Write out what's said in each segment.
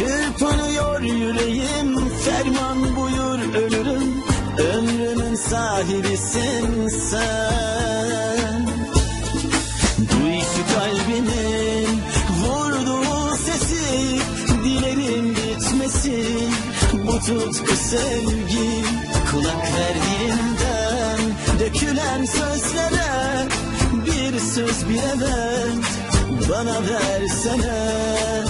Çırpınıyor yüreğim Ferman buyur ölürüm. Ömrümün sahibisin sen. Duy şu kalbimin Vurduğu sesi Dilerim bitmesin. Bu tutku sevgi Kulak verdiğimden Dökülen sözlere Bir söz bir evet Bana versene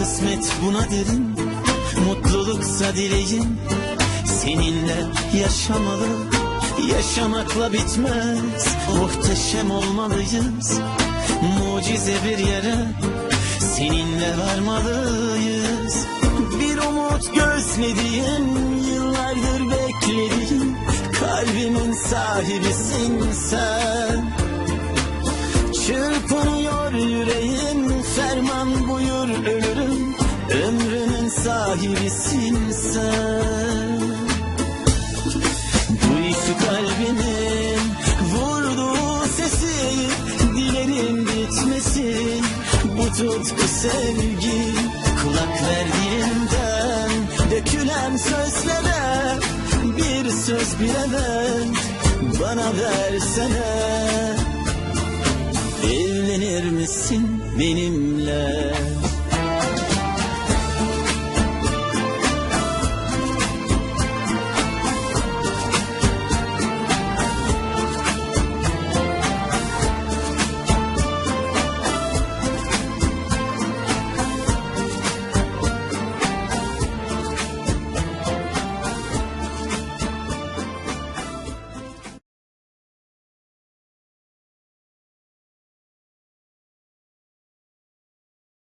kısmet buna derin. Mutluluksa dileğim, seninle yaşamalı. Yaşamakla bitmez, muhteşem olmalıyız. Mucize bir yere, seninle varmalıyız. Bir umut gözlediğim, yıllardır beklediğim. Kalbimin sahibisin sen. sahibisin sen. Duy şu kalbimin Vurduğu sesi Dilerim bitmesin. Bu tutku sevgi Kulak verdiğimden Dökülen sözlere Bir söz bir evet Bana versene. Evlenir misin benimle?